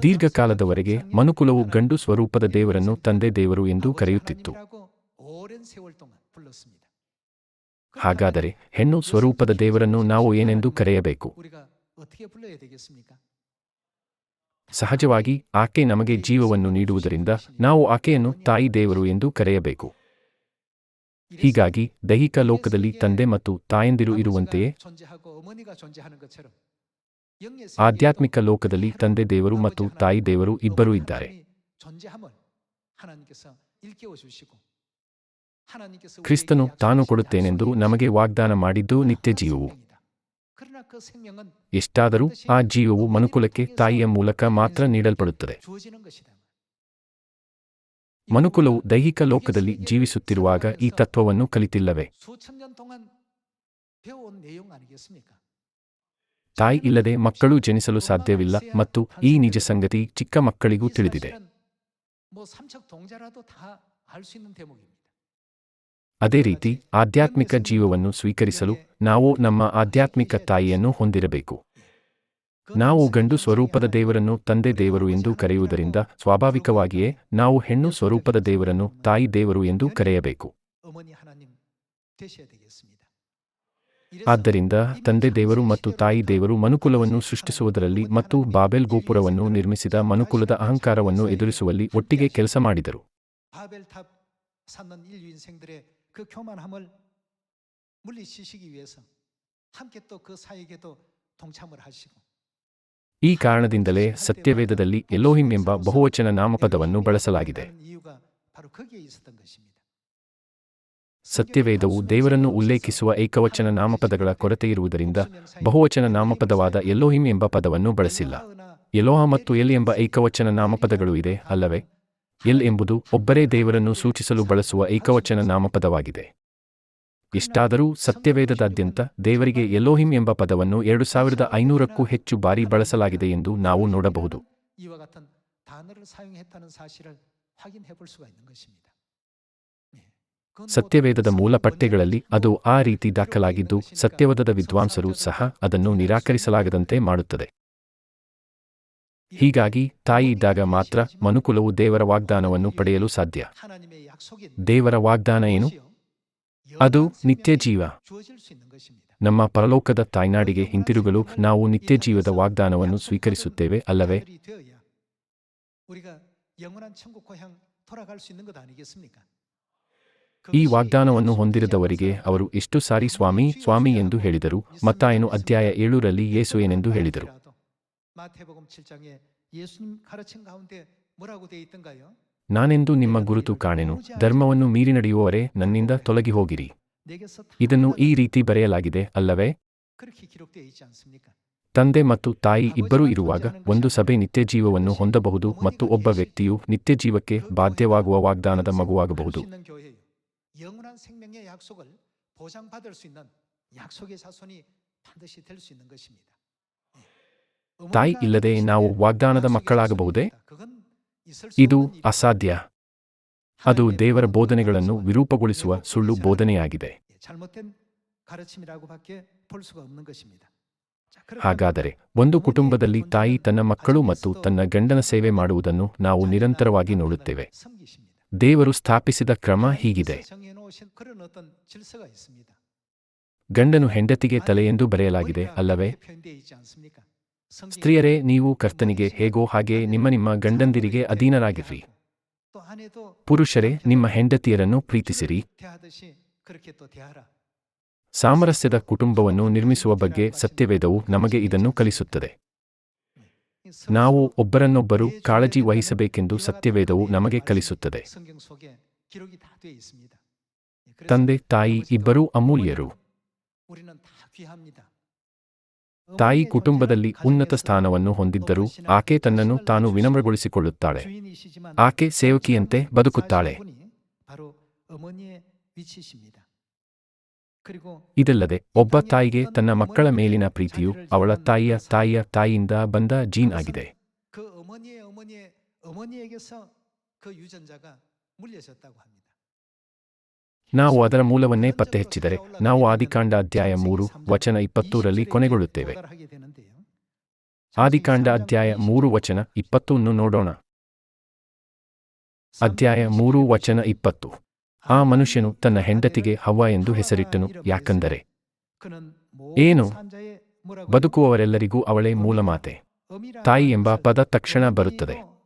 ದೀರ್ಘಕಾಲದವರೆಗೆ ಮನುಕುಲವು ಗಂಡು ಸ್ವರೂಪದ ದೇವರನ್ನು ತಂದೆ ದೇವರು ಎಂದು ಕರೆಯುತ್ತಿತ್ತು. ಹಾಗಾದರೆ ಹೆಣ್ಣು ಸ್ವರೂಪದ ದೇವರನ್ನು ನಾವು ಏನೆಂದು ಕರೆಯಬೇಕು? ಸಹಜವಾಗಿ ಆಕೆ ನಮಗೆ ಜೀವವನ್ನು ನೀಡುವುದರಿಂದ ನಾವು ಆಕೆಯನ್ನು ತಾಯಿ ದೇವರು ಎಂದು ಕರೆಯಬೇಕು. ಹೀಗಾಗಿ ದೈಹಿಕ ಲೋಕದಲ್ಲಿ ತಂದೆ ಮತ್ತು ತಾಯಂದಿರು ಇರುವಂತೆಯೇ ಆಧ್ಯಾತ್ಮಿಕ ಲೋಕದಲ್ಲಿ ತಂದೆ ದೇವರು ಮತ್ತು ತಾಯಿ ದೇವರು ಇಬ್ಬರೂ ಇದ್ದಾರೆ. ಕ್ರಿಸ್ತನು ತಾನು ಕೊಡುತ್ತೇನೆಂದು ನಮಗೆ ವಾಗ್ದಾನ ಮಾಡಿದ್ದು ನಿತ್ಯ ಜೀವವು. ಎಷ್ಟಾದರೂ ಆ ಜೀವವು ಮನುಕುಲಕ್ಕೆ ತಾಯಿಯ ಮೂಲಕ ಮಾತ್ರ ನೀಡಲ್ಪಡುತ್ತದೆ. ಮನುಕುಲವು ದೈಹಿಕ ಲೋಕದಲ್ಲಿ ಜೀವಿಸುತ್ತಿರುವಾಗ ಈ ತತ್ವವನ್ನು ಕಲಿತಿಲ್ಲವೆ? ತಾಯಿ ಇಲ್ಲದೆ ಮಕ್ಕಳು ಜನಿಸಲು ಸಾಧ್ಯವಿಲ್ಲ ಮತ್ತು ಈ ನಿಜ ಸಂಗತಿ ಚಿಕ್ಕ ಮಕ್ಕಳಿಗೂ ತಿಳಿದಿದೆ. ಅದೇ ರೀತಿ ಆಧ್ಯಾತ್ಮಿಕ ಜೀವವನ್ನು ಸ್ವೀಕರಿಸಲು ನಾವು ನಮ್ಮ ಆಧ್ಯಾತ್ಮಿಕ ತಾಯಿಯನ್ನು ಹೊಂದಿರಬೇಕು. ನಾವು ಗಂಡು ಸ್ವರೂಪದ ದೇವರನ್ನು ತಂದೆ ದೇವರು ಎಂದು ಕರೆಯುವುದರಿಂದ ಸ್ವಾಭಾವಿಕವಾಗಿಯೇ ನಾವು ಹೆಣ್ಣು ಸ್ವರೂಪದ ದೇವರನ್ನು ತಾಯಿ ದೇವರು ಎಂದು ಕರೆಯಬೇಕು 어머니 하나님 되셔야 되겠습니다. ಆದ್ದರಿಂದ ತಂದೆ ದೇವರು ಮತ್ತು ತಾಯಿ ದೇವರು ಮನುಕುಲವನ್ನು ಸೃಷ್ಟಿಸುವುದರಲ್ಲಿ ಮತ್ತು ಬಾಬೆಲ್ ಗೋಪುರವನ್ನು ನಿರ್ಮಿಸಿದ ಮನುಕುಲದ ಅಹಂಕಾರವನ್ನು ಎದುರಿಸುವಲ್ಲಿ ಒಟ್ಟಿಗೆ ಕೆಲಸ ಮಾಡಿದರು 바벨탑 쌓는 인류 인생들의 그 교만함을 물리치시기 위해서 함께 또 그 사역에도 동참을 하시고 ಈ ಕಾರಣದಿಂದಲೇ ಸತ್ಯವೇದದಲ್ಲಿ ಎಲೋಹಿಂ ಎಂಬ ಬಹುವಚನ ನಾಮಪದವನ್ನು ಬಳಸಲಾಗಿದೆ. ಸತ್ಯವೇದವು ದೇವರನ್ನು ಉಲ್ಲೇಖಿಸುವ ಏಕವಚನ ನಾಮಪದಗಳ ಕೊರತೆಯಿರುವುದರಿಂದ ಬಹುವಚನ ನಾಮಪದವಾದ ಎಲೋಹಿಂ ಎಂಬ ಪದವನ್ನು ಬಳಸಿಲ್ಲ. ಎಲೋಹ ಮತ್ತು ಎಲ್ ಎಂಬ ಏಕವಚನ ನಾಮಪದಗಳು ಇದೆ, ಅಲ್ಲವೇ? ಎಲ್ ಎಂಬುದು ಒಬ್ಬರೇ ದೇವರನ್ನು ಸೂಚಿಸಲು ಬಳಸುವ ಏಕವಚನ ನಾಮಪದವಾಗಿದೆ. ಇಷ್ಟಾದರೂ ಸತ್ಯವೇದದಾದ್ಯಂತ ದೇವರಿಗೆ ಎಲೋಹಿಂ ಎಂಬ ಪದವನ್ನು ಎರಡು ಸಾವಿರದ ಐನೂರಕ್ಕೂ ಹೆಚ್ಚು ಬಾರಿ ಬಳಸಲಾಗಿದೆ ಎಂದು ನಾವು ನೋಡಬಹುದು. ಸತ್ಯವೇದದ ಮೂಲ ಪಠ್ಯಗಳಲ್ಲಿ ಅದು ಆ ರೀತಿ ದಾಖಲಾಗಿದ್ದು ಸತ್ಯವೇದದ ವಿದ್ವಾಂಸರು ಸಹ ಅದನ್ನು ನಿರಾಕರಿಸಲಾಗದಂತೆ ಮಾಡುತ್ತದೆ. ಹೀಗಾಗಿ ತಾಯಿ ಇದ್ದಾಗ ಮಾತ್ರ ಮನುಕುಲವು ದೇವರ ವಾಗ್ದಾನವನ್ನು ಪಡೆಯಲು ಸಾಧ್ಯ. ದೇವರ ವಾಗ್ದಾನ ಏನು? ಅದು ನಿತ್ಯ ಜೀವ ನಮ್ಮ ಪರಲೋಕದ ತಾಯ್ನಾಡಿಗೆ ಹಿಂತಿರುಗಲು ನಾವು ನಿತ್ಯ ಜೀವದ ವಾಗ್ದಾನವನ್ನು ಸ್ವೀಕರಿಸುತ್ತೇವೆ ಅಲ್ಲವೇ? ಈ ವಾಗ್ದಾನವನ್ನು ಹೊಂದಿರದವರಿಗೆ ಅವರು ಎಷ್ಟು ಸಾರಿ ಸ್ವಾಮಿ ಸ್ವಾಮಿ ಎಂದು ಹೇಳಿದರು. ಮತ್ತಾಯನು ಅಧ್ಯಾಯ ಏಳೂರಲ್ಲಿ ಯೇಸು ಏನೆಂದು ಹೇಳಿದರು. ನಾನೆಂದು ನಿಮ್ಮ ಗುರುತು ಕಾಣೆನು. ಧರ್ಮವನ್ನು ಮೀರಿ ನಡೆಯುವವರೇ ನನ್ನಿಂದ ತೊಲಗಿ ಹೋಗಿರಿ. ಇದನ್ನು ಈ ರೀತಿ ಬರೆಯಲಾಗಿದೆ, ಅಲ್ಲವೇ? ತಂದೆ ಮತ್ತು ತಾಯಿ ಇಬ್ಬರೂ ಇರುವಾಗ ಒಂದು ಸಭೆ ನಿತ್ಯ ಜೀವವನ್ನು ಹೊಂದಬಹುದು ಮತ್ತು ಒಬ್ಬ ವ್ಯಕ್ತಿಯು ನಿತ್ಯ ಜೀವಕ್ಕೆ ಬಾಧ್ಯವಾಗುವ ವಾಗ್ದಾನದ ಮಗುವಾಗಬಹುದು. ತಾಯಿ ಇಲ್ಲದೆ ನಾವು ವಾಗ್ದಾನದ ಮಕ್ಕಳಾಗಬಹುದೇ? ಇದು ಅಸಾಧ್ಯ ಅದು ದೇವರ ಬೋಧನೆಗಳನ್ನು ವಿರೂಪಗೊಳಿಸುವ ಸುಳ್ಳು ಬೋಧನೆಯಾಗಿದೆ ಹಾಗಾದರೆ ಒಂದು ಕುಟುಂಬದಲ್ಲಿ ತಾಯಿ ತನ್ನ ಮಕ್ಕಳು ಮತ್ತು ತನ್ನ ಗಂಡನ ಸೇವೆ ಮಾಡುವುದನ್ನು ನಾವು ನಿರಂತರವಾಗಿ ನೋಡುತ್ತೇವೆ ದೇವರು ಸ್ಥಾಪಿಸಿದ ಕ್ರಮ ಹೀಗಿದೆ ಗಂಡನು ಹೆಂಡತಿಗೆ ತಲೆಯೆಂದು ಬರೆಯಲಾಗಿದೆ ಅಲ್ಲವೇ ಸ್ತ್ರೀಯರೇ ನೀವು ಕರ್ತನಿಗೆ ಹೇಗೋ ಹಾಗೆ ನಿಮ್ಮ ನಿಮ್ಮ ಗಂಡಂದಿರಿಗೆ ಅಧೀನರಾಗಿರ್ರಿ. ಪುರುಷರೇ ನಿಮ್ಮ ಹೆಂಡತಿಯರನ್ನು ಪ್ರೀತಿಸಿರಿ. ಸಾಮರಸ್ಯದ ಕುಟುಂಬವನ್ನು ನಿರ್ಮಿಸುವ ಬಗ್ಗೆ ಸತ್ಯವೇದವು ನಮಗೆ ಇದನ್ನು ಕಲಿಸುತ್ತದೆ. ನಾವು ಒಬ್ಬರನ್ನೊಬ್ಬರು ಕಾಳಜಿ ವಹಿಸಬೇಕೆಂದು ಸತ್ಯವೇದವು ನಮಗೆ ಕಲಿಸುತ್ತದೆ. ತಂದೆ ತಾಯಿ ಇಬ್ಬರೂ ಅಮೂಲ್ಯರು. ತಾಯಿ 어머니의 ಕುಟುಂಬದಲ್ಲಿ 존재는 ಉನ್ನತ 가정에서 ಸ್ಥಾನವನ್ನು ಹೊಂದಿದ್ದರೂ 어르신은 ಆಕೆ ತನ್ನನ್ನು 자신을 ತಾನು 낮추시고 ವಿನಮ್ರಗೊಳಿಸಿಕೊಳ್ಳುತ್ತಾಳೆ 주인이시지만 ಆಕೆ ಸೇವಕಿಯಂತೆ 사랑하는 ಬದುಕುತ್ತಾಳೆ 사실분이 바로 어머니의 위치십니다. 그리고 ಇದಲ್ಲದೆ ಒಬ್ಬ ತಾಯಿಗೆ ತನ್ನ ಮಕ್ಕಳ ಮೇಲಿನ ಪ್ರೀತಿಯು ಅವಳ ತಾಯಿಯ ತಾಯಿಯ ತಾಯಿಯಿಂದ ಬಂದ ಜೀನ್ ಆಗಿದೆ 그 어머니의 어머니의 어머니에게서 그 유전자가 물려졌다고 합니다. ನಾವು ಅದರ ಮೂಲವನ್ನೇ ಪತ್ತೆ ಹಚ್ಚಿದರೆ ನಾವು ಆದಿಕಾಂಡ ಅಧ್ಯಾಯ ಮೂರು, ವಚನ ಇಪ್ಪತ್ತೂರಲ್ಲಿ ಕೊನೆಗೊಳ್ಳುತ್ತೇವೆ. ಆದಿಕಾಂಡ ಅಧ್ಯಾಯ ಮೂರು, ವಚನ ಇಪ್ಪತ್ತನ್ನು ನೋಡೋಣ. ಅಧ್ಯಾಯ ಮೂರು, ವಚನ ಇಪ್ಪತ್ತು. ಆ ಮನುಷ್ಯನು ತನ್ನ ಹೆಂಡತಿಗೆ ಹವ್ವ ಎಂದು ಹೆಸರಿಟ್ಟನು, ಯಾಕಂದರೆ ಏನು? ಬದುಕುವವರೆಲ್ಲರಿಗೂ ಅವಳೇ ಮೂಲಮಾತೆ. ತಾಯಿ ಎಂಬ ಪದ ತಕ್ಷಣ ಬರುತ್ತದೆ.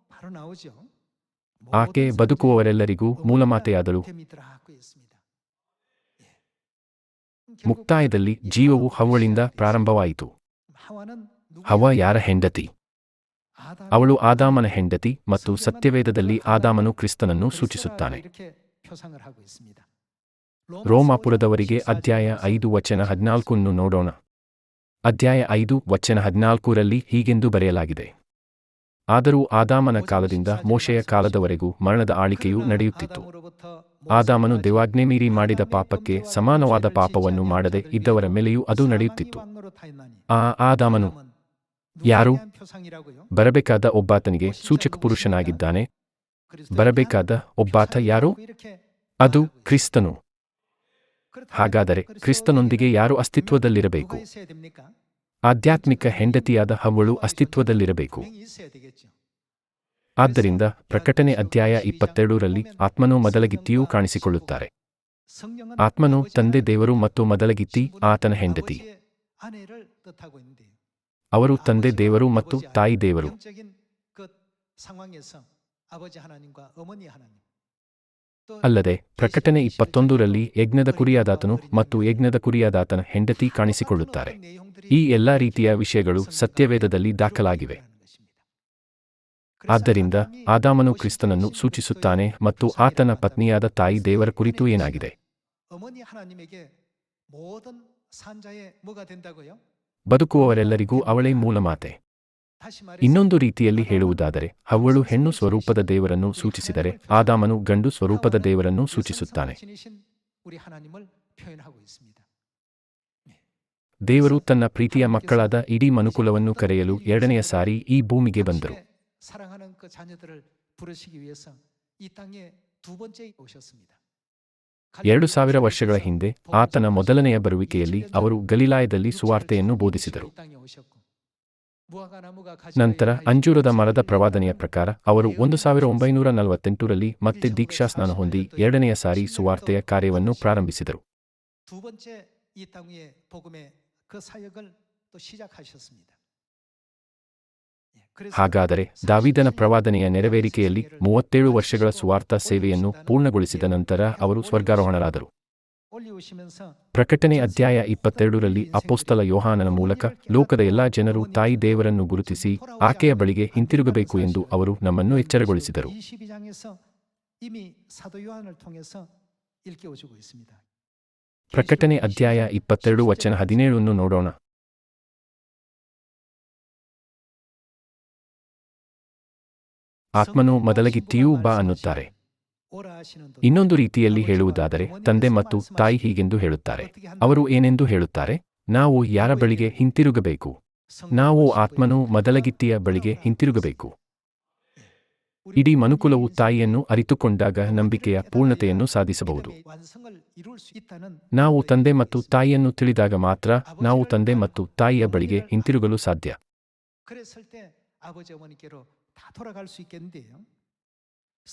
ಆಕೆ ಬದುಕುವವರೆಲ್ಲರಿಗೂ ಮೂಲಮಾತೆಯಾದಳು. ಮುಕ್ತಾಯದಲ್ಲಿ ಜೀವವು ಹವಳಿಂದ ಪ್ರಾರಂಭವಾಯಿತು. ಹವ ಯಾರ ಹೆಂಡತಿ? ಅವಳು ಆದಾಮನ ಹೆಂಡತಿ ಮತ್ತು ಸತ್ಯವೇದದಲ್ಲಿ ಆದಾಮನು ಕ್ರಿಸ್ತನನ್ನು ಸೂಚಿಸುತ್ತಾನೆ. ರೋಮಾಪುರದವರಿಗೆ ಅಧ್ಯಾಯ ಐದು ವಚನ ಹದಿನಾಲ್ಕನ್ನು ನೋಡೋಣ. ಅಧ್ಯಾಯ ಐದು ವಚನ ಹದಿನಾಲ್ಕರಲ್ಲಿ ಹೀಗೆಂದು ಬರೆಯಲಾಗಿದೆ. ಆದರೂ ಆದಾಮನ ಕಾಲದಿಂದ ಮೋಶೆಯ ಕಾಲದವರೆಗೂ ಮರಣದ ಆಳಿಕೆಯು ನಡೆಯುತ್ತಿತ್ತು. ಆದಾಮನು ದೇವಾಜ್ಞೆ ಮೀರಿ ಮಾಡಿದ ಪಾಪಕ್ಕೆ ಸಮಾನವಾದ ಪಾಪವನ್ನು ಮಾಡದೆ ಇದ್ದವರ ಮೇಲೆಯೂ ಅದು ನಡೆಯುತ್ತಿತ್ತು. ಆ ಆದಾಮನು, ಯಾರು? ಬರಬೇಕಾದ ಒಬ್ಬಾತನಿಗೆ ಸೂಚಕ ಪುರುಷನಾಗಿದ್ದಾನೆ. ಬರಬೇಕಾದ ಒಬ್ಬಾತ ಯಾರು? ಅದು ಕ್ರಿಸ್ತನು. ಹಾಗಾದರೆ ಕ್ರಿಸ್ತನೊಂದಿಗೆ ಯಾರು ಅಸ್ತಿತ್ವದಲ್ಲಿರಬೇಕು? ಆಧ್ಯಾತ್ಮಿಕ ಹೆಂಡತಿಯಾದ ಹವಳು ಅಸ್ತಿತ್ವದಲ್ಲಿರಬೇಕು. ಆದ್ದರಿಂದ ಪ್ರಕಟಣೆ ಅಧ್ಯಾಯ ಇಪ್ಪತ್ತೆರಡರಲ್ಲಿ ಆತ್ಮನು ಮೊದಲಗಿತ್ತಿಯೂ ಕಾಣಿಸಿಕೊಳ್ಳುತ್ತಾರೆ. ಆತ್ಮನು ತಂದೆ ದೇವರು ಮತ್ತು ಮೊದಲಗಿತ್ತಿ ಆತನ ಹೆಂಡತಿ. ಅವರು ತಂದೆ ದೇವರು ಮತ್ತು ತಾಯಿ ದೇವರು. ಅಲ್ಲದೆ ಪ್ರಕಟಣೆ ಇಪ್ಪತ್ತೊಂದರಲ್ಲಿ ಯಜ್ಞದ ಕುರಿಯಾದಾತನು ಮತ್ತು ಯಜ್ಞದ ಕುರಿಯಾದಾತನ ಹೆಂಡತಿ ಕಾಣಿಸಿಕೊಳ್ಳುತ್ತಾರೆ. ಈ ಎಲ್ಲಾ ರೀತಿಯ ವಿಷಯಗಳು ಸತ್ಯವೇದದಲ್ಲಿ ದಾಖಲಾಗಿವೆ. ಆದ್ದರಿಂದ ಆದಾಮನು ಕ್ರಿಸ್ತನನ್ನು ಸೂಚಿಸುತ್ತಾನೆ ಮತ್ತು ಆತನ ಪತ್ನಿಯಾದ ತಾಯಿ ದೇವರ ಕುರಿತು ಏನಾಗಿದೆ? ಬದುಕುವವರೆಲ್ಲರಿಗೂ ಅವಳೇ ಮೂಲಮಾತೆ ಇನ್ನೊಂದು ರೀತಿಯಲ್ಲಿ ಹೇಳುವುದಾದರೆ, ಅವಳು ಹೆಣ್ಣು ಸ್ವರೂಪದ ದೇವರನ್ನು ಸೂಚಿಸಿದರೆ ಆದಾಮನು ಗಂಡು ಸ್ವರೂಪದ ದೇವರನ್ನು ಸೂಚಿಸುತ್ತಾನೆ. ದೇವರು ತನ್ನ ಪ್ರೀತಿಯ ಮಕ್ಕಳಾದ ಇಡೀ ಮನುಕುಲವನ್ನು ಕರೆಯಲು ಎರಡನೆಯ ಸಾರಿ ಈ ಭೂಮಿಗೆ ಬಂದರು. 사랑하는 그 자녀들을 부르시기 위해서 이 땅에 두 번째 오셨습니다. ಎರಡು ಸಾವಿರ ವರ್ಷಗಳ ಹಿಂದೆ ಆತನ ಮೊದಲನೆಯ ಬರುವಿಕೆಯಲ್ಲಿ ಅವರು ಗಲಿಲಾಯದಲ್ಲಿ ಸುವಾರ್ತೆಯನ್ನು ಬೋಧಿಸಿದರು ನಂತರ ಅಂಜೂರದ ಮರದ ಪ್ರವಾದನೆಯ ಪ್ರಕಾರ ಅವರು ಒಂದು ಸಾವಿರ ಒಂಬೈನೂರ ನಲವತ್ತೆಂಟರಲ್ಲಿ ಮತ್ತೆ ದೀಕ್ಷಾಸ್ನಾನ ಹೊಂದಿ ಎರಡನೆಯ ಸಾರಿ ಸುವಾರ್ತೆಯ ಕಾರ್ಯವನ್ನು ಪ್ರಾರಂಭಿಸಿದರು 두 번째 이 땅 위에 복음의 그 사역을 또 시작하셨습니다. ಹಾಗಾದರೆ ದಾವಿದನ ಪ್ರವಾದನೆಯ ನೆರವೇರಿಕೆಯಲ್ಲಿ ಮೂವತ್ತೇಳು ವರ್ಷಗಳ ಸ್ವಾರ್ಥ ಸೇವೆಯನ್ನು ಪೂರ್ಣಗೊಳಿಸಿದ ನಂತರ ಅವರು ಸ್ವರ್ಗಾರೋಹಣರಾದರು. ಪ್ರಕಟಣೆ ಅಧ್ಯಾಯ ಇಪ್ಪತ್ತೆರಡರಲ್ಲಿ ಅಪೋಸ್ತಲ ಯೋಹಾನನ ಮೂಲಕ ಲೋಕದ ಎಲ್ಲಾ ಜನರು ತಾಯಿ ದೇವರನ್ನು ಗುರುತಿಸಿ ಆಕೆಯ ಬಳಿಗೆ ಹಿಂತಿರುಗಬೇಕು ಎಂದು ಅವರು ನಮ್ಮನ್ನು ಎಚ್ಚರಗೊಳಿಸಿದರು. ಪ್ರಕಟಣೆ ಅಧ್ಯಾಯ ಇಪ್ಪತ್ತೆರಡು ವಚನ ಹದಿನೇಳನ್ನು ನೋಡೋಣ. ಆತ್ಮನು ಮೊದಲಗಿತ್ತಿಯೂ ಬಾ ಅನ್ನುತ್ತಾರೆ. ಇನ್ನೊಂದು ರೀತಿಯಲ್ಲಿ ಹೇಳುವುದಾದರೆ, ತಂದೆ ಮತ್ತು ತಾಯಿ ಹೀಗೆಂದು ಹೇಳುತ್ತಾರೆ. ಅವರು ಏನೆಂದು ಹೇಳುತ್ತಾರೆ? ನಾವು ಯಾರ ಬಳಿಗೆ ಹಿಂತಿರುಗಬೇಕು? ನಾವು ಆತ್ಮನು ಮೊದಲಗಿತ್ತಿಯ ಬಳಿಗೆ ಹಿಂತಿರುಗಬೇಕು. ಇಡೀ ಮನುಕುಲವು ತಾಯಿಯನ್ನು ಅರಿತುಕೊಂಡಾಗ ನಂಬಿಕೆಯ ಪೂರ್ಣತೆಯನ್ನು ಸಾಧಿಸಬಹುದು. ನಾವು ತಂದೆ ಮತ್ತು ತಾಯಿಯನ್ನು ತಿಳಿದಾಗ ಮಾತ್ರ ನಾವು ತಂದೆ ಮತ್ತು ತಾಯಿಯ ಬಳಿಗೆ ಹಿಂತಿರುಗಲು ಸಾಧ್ಯ.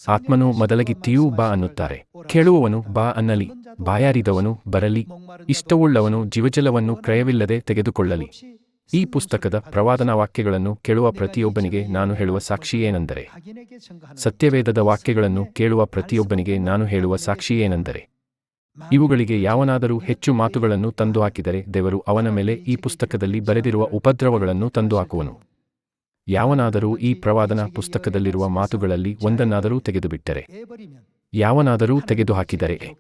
ಆತ್ಮನು ಮೊದಲಿಗೆ ತೀಯು ಬಾ ಅನ್ನುತ್ತಾರೆ. ಕೇಳುವವನು ಬಾ ಅನ್ನಲಿ ಬಾಯಾರಿದವನು ಬರಲಿ ಇಷ್ಟವುಳ್ಳವನು ಜೀವಜಲವನ್ನು ಕ್ರಯವಿಲ್ಲದೆ ತೆಗೆದುಕೊಳ್ಳಲಿ. ಈ ಪುಸ್ತಕದ ಪ್ರವಾದನ ವಾಕ್ಯಗಳನ್ನು ಕೇಳುವ ಪ್ರತಿಯೊಬ್ಬನಿಗೆ ನಾನು ಹೇಳುವ ಸಾಕ್ಷಿ ಸತ್ಯವೇದ ಸತ್ಯವೇದದ ವಾಕ್ಯಗಳನ್ನು ಕೇಳುವ ಪ್ರತಿಯೊಬ್ಬನಿಗೆ ನಾನು ಹೇಳುವ ಸಾಕ್ಷಿಯೇನೆಂದರೆ ಇವುಗಳಿಗೆ ಯಾವನಾದರೂ ಹೆಚ್ಚು ಮಾತುಗಳನ್ನು ತಂದು ಹಾಕಿದರೆ ದೇವರು ಅವನ ಮೇಲೆ ಈ ಪುಸ್ತಕದಲ್ಲಿ ಬರೆದಿರುವ ಉಪದ್ರವಗಳನ್ನು ತಂದು ಹಾಕುವನು ಯಾವನಾದರೂ ಈ ಪ್ರವಾದನ ಪುಸ್ತಕದಲ್ಲಿರುವ ಮಾತುಗಳಲ್ಲಿ ಒಂದನ್ನಾದರೂ ತೆಗೆದುಬಿಟ್ಟರೆ. ಯಾವನಾದರೂ ತೆಗೆದುಹಾಕಿದರೆ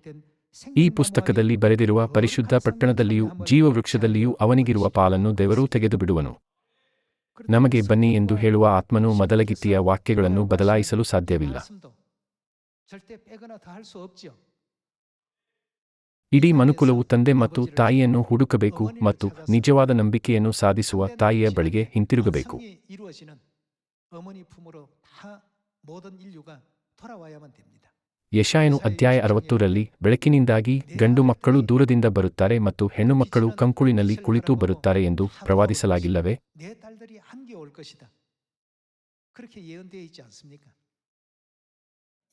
ಈ ಪುಸ್ತಕದಲ್ಲಿ ಬರೆದಿರುವ ಪರಿಶುದ್ಧ ಪಟ್ಟಣದಲ್ಲಿಯೂ ಜೀವವೃಕ್ಷದಲ್ಲಿಯೂ ಅವನಿಗಿರುವ ಪಾಲನ್ನು ದೇವರು ತೆಗೆದುಬಿಡುವನು. ನಮಗೆ ಬನ್ನಿ ಎಂದು ಹೇಳುವ ಆತ್ಮನು ಮೊದಲಗಿತ್ತಿಯ ವಾಕ್ಯಗಳನ್ನು ಬದಲಾಯಿಸಲು ಸಾಧ್ಯವಿಲ್ಲ. ಇಡೀ ಮನುಕುಲವು ತಂದೆ ಮತ್ತು ತಾಯಿಯನ್ನು ಹುಡುಕಬೇಕು ಮತ್ತು ನಿಜವಾದ ನಂಬಿಕೆಯನ್ನು ಸಾಧಿಸುವ ತಾಯಿಯ ಬಳಿಗೆ ಹಿಂತಿರುಗಬೇಕು. ಯಶಾಯನು ಅಧ್ಯಾಯ ಅರವತ್ತೂರಲ್ಲಿ ಬೆಳಕಿನಿಂದಾಗಿ ಗಂಡು ಮಕ್ಕಳು ದೂರದಿಂದ ಬರುತ್ತಾರೆ ಮತ್ತು ಹೆಣ್ಣು ಮಕ್ಕಳು ಕಂಕುಳಿನಲ್ಲಿ ಕುಳಿತು ಬರುತ್ತಾರೆ ಎಂದು ಪ್ರವಾದಿಸಲಾಗಿಲ್ಲವೇ?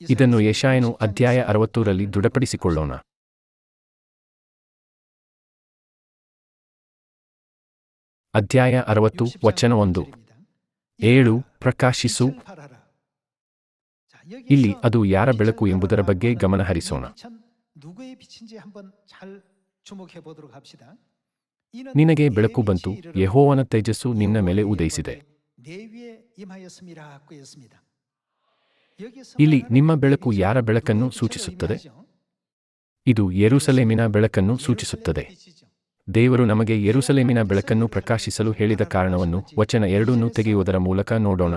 ಇದನ್ನು ಯಶಾಯನು ಅಧ್ಯಾಯ ಅರವತ್ತೂರಲ್ಲಿ ದೃಢಪಡಿಸಿಕೊಳ್ಳೋಣ. ಅಧ್ಯಾಯ ಅರವತ್ತು, ವಚನ ಒಂದು. ಏಳು, ಪ್ರಕಾಶಿಸು. ಇಲ್ಲಿ ಅದು ಯಾರ ಬೆಳಕು ಎಂಬುದರ ಬಗ್ಗೆ ಗಮನ ಹರಿಸೋಣ. ನಿನಗೆ ಬೆಳಕು ಬಂತು, ಯಹೋವನ ತೇಜಸ್ಸು ನಿನ್ನ ಮೇಲೆ ಉದಯಿಸಿದೆ. ಇಲ್ಲಿ ನಿಮ್ಮ ಬೆಳಕು ಯಾರ ಬೆಳಕನ್ನು ಸೂಚಿಸುತ್ತದೆ? ಇದು ಯೆರೂಸಲೇಮಿನ ಬೆಳಕನ್ನು ಸೂಚಿಸುತ್ತದೆ. ದೇವರು ನಮಗೆ ಯೆರೂಸಲೇಮಿನ ಬೆಳಕನ್ನು ಪ್ರಕಾಶಿಸಲು ಹೇಳಿದ ಕಾರಣವನ್ನು ವಚನ ಎರಡನ್ನು ತೆಗೆಯುವುದರ ಮೂಲಕ ನೋಡೋಣ.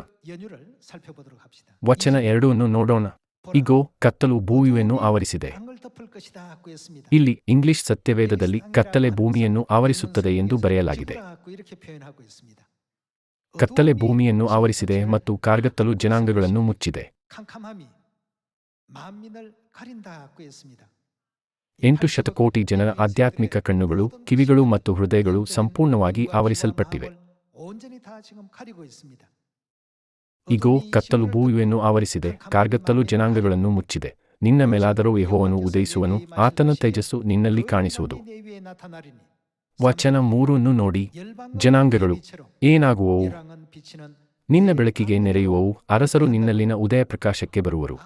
ವಚನ ಎರಡನ್ನು ನೋಡೋಣ. ಇಗೋ, ಕತ್ತಲು ಭೂಮಿಯನ್ನು ಆವರಿಸಿದೆ. ಇಲ್ಲಿ ಇಂಗ್ಲಿಷ್ ಸತ್ಯವೇದದಲ್ಲಿ ಕತ್ತಲೆ ಭೂಮಿಯನ್ನು ಆವರಿಸುತ್ತದೆ ಎಂದು ಬರೆಯಲಾಗಿದೆ. ಕತ್ತಲೆ ಭೂಮಿಯನ್ನು ಆವರಿಸಿದೆ ಮತ್ತು ಕಾರ್ಗತ್ತಲು ಜನಾಂಗಗಳನ್ನು ಮುಚ್ಚಿದೆ. ಎಂಟು ಶತಕೋಟಿ ಜನರ ಆಧ್ಯಾತ್ಮಿಕ ಕಣ್ಣುಗಳು, ಕಿವಿಗಳು ಮತ್ತು ಹೃದಯಗಳು ಸಂಪೂರ್ಣವಾಗಿ ಆವರಿಸಲ್ಪಟ್ಟಿವೆ. ಇಗೋ, ಕತ್ತಲು ಭೂಯುವನ್ನು ಆವರಿಸಿದೆ, ಕಾರ್ಗತ್ತಲು ಜನಾಂಗಗಳನ್ನು ಮುಚ್ಚಿದೆ. ನಿನ್ನ ಮೇಲಾದರೂ ಯಹೋವನು ಉದಯಿಸುವನು, ಆತನ ತೇಜಸ್ಸು ನಿನ್ನಲ್ಲಿ ಕಾಣಿಸುವುದು. ವಚನ ಮೂರನ್ನು ನೋಡಿ, ಜನಾಂಗಗಳು, ಏನಾಗುವವು? ನಿನ್ನ ಬೆಳಕಿಗೆ ನೆರೆಯುವವು, ಅರಸರು ನಿನ್ನಲ್ಲಿನ ಉದಯ ಪ್ರಕಾಶಕ್ಕೆ ಬರುವರು.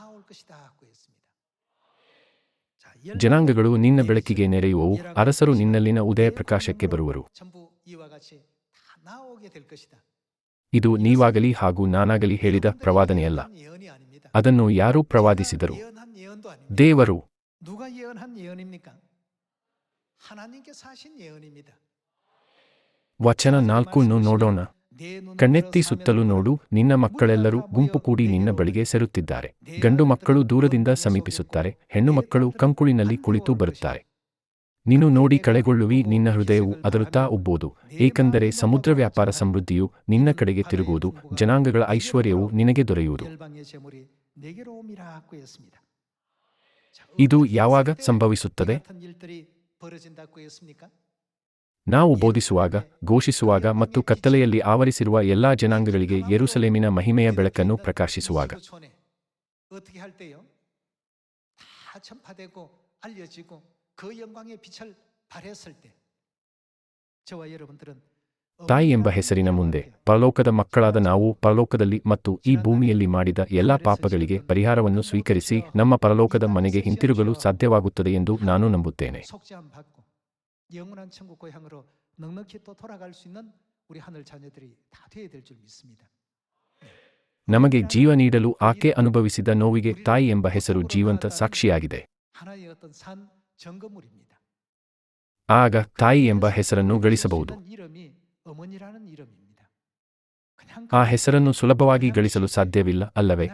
ಜನಾಂಗಗಳು ನಿನ್ನ ಬೆಳಕಿಗೆ ನೆರೆಯುವವು, ಅರಸರು ನಿನ್ನಲ್ಲಿನ ಉದಯ ಪ್ರಕಾಶಕ್ಕೆ ಬರುವರು. ಇದು ನೀವಾಗಲಿ ಹಾಗೂ ನಾನಾಗಲಿ ಹೇಳಿದ ಪ್ರವಾದನೆಯಲ್ಲ. ಅದನ್ನು ಯಾರು ಪ್ರವಾದಿಸಿದರು? ದೇವರು. ವಚನ ನಾಲ್ಕು ನೋಡೋಣ. ಕಣ್ಣೆತ್ತಿ ಸುತ್ತಲೂ ನೋಡು, ನಿನ್ನ ಮಕ್ಕಳೆಲ್ಲರೂ ಗುಂಪು ಕೂಡಿ ನಿನ್ನ ಬಳಿಗೆ ಸೇರುತ್ತಿದ್ದಾರೆ. ಗಂಡು ಮಕ್ಕಳು ದೂರದಿಂದ ಸಮೀಪಿಸುತ್ತಾರೆ, ಹೆಣ್ಣು ಮಕ್ಕಳು ಕಂಕುಳಿನಲ್ಲಿ ಕುಳಿತು ಬರುತ್ತಾರೆ. ನೀನು ನೋಡಿ ಕಳೆಗೊಳ್ಳುವಿ, ನಿನ್ನ ಹೃದಯವು ಅದರುತ್ತಾ ಉಬ್ಬೋದು ಏಕೆಂದರೆ ಸಮುದ್ರ ವ್ಯಾಪಾರ ಸಮೃದ್ಧಿಯು ನಿನ್ನ ಕಡೆಗೆ ತಿರುಗುವುದು, ಜನಾಂಗಗಳ ಐಶ್ವರ್ಯವು ನಿನಗೆ ದೊರೆಯುವುದು. ಇದು ಯಾವಾಗ ಸಂಭವಿಸುತ್ತದೆ? ನಾವು ಬೋಧಿಸುವಾಗ, ಘೋಷಿಸುವಾಗ ಮತ್ತು ಕತ್ತಲೆಯಲ್ಲಿ ಆವರಿಸಿರುವ ಎಲ್ಲಾ ಜನಾಂಗಗಳಿಗೆ ಯೆರೂಸಲೇಮಿನ ಮಹಿಮೆಯ ಬೆಳಕನ್ನು ಪ್ರಕಾಶಿಸುವಾಗ. ತಾಯಿ ಎಂಬ ಹೆಸರಿನ ಮುಂದೆ ಪರಲೋಕದ ಮಕ್ಕಳಾದ ನಾವು ಪರಲೋಕದಲ್ಲಿ ಮತ್ತು ಈ ಭೂಮಿಯಲ್ಲಿ ಮಾಡಿದ ಎಲ್ಲಾ ಪಾಪಗಳಿಗೆ ಪರಿಹಾರವನ್ನು ಸ್ವೀಕರಿಸಿ ನಮ್ಮ ಪರಲೋಕದ ಮನೆಗೆ ಹಿಂತಿರುಗಲು ಸಾಧ್ಯವಾಗುತ್ತದೆ ಎಂದು ನಾನು ನಂಬುತ್ತೇನೆ. 영원한 천국 고향으로 넉넉히 또 돌아갈 수 있는 우리 하늘 자녀들이 다 되어야 될 줄 믿습니다. ನಮಗೆ ಜೀವ ನೀಡಲು ಆಕೆ ಅನುಭವಿಸಿದ ನೋವಿಗೆ ತಾಯಿ ಎಂಬ ಹೆಸರು ಜೀವಂತ ಸಾಕ್ಷಿಯಾಗಿದೆ 하나의 어떤 산 점거물입니다. ಆಗ ತಾಯಿ ಎಂಬ ಹೆಸರನ್ನು ಗಳಿಸಬಹುದು 이름이 어머니라는 이름입니다. 그냥 ಆ ಹೆಸರನ್ನು ಸುಲಭವಾಗಿ ಗಳಿಸಲು ಸಾಧ್ಯವಿಲ್ಲ ಅಲ್ಲವೇ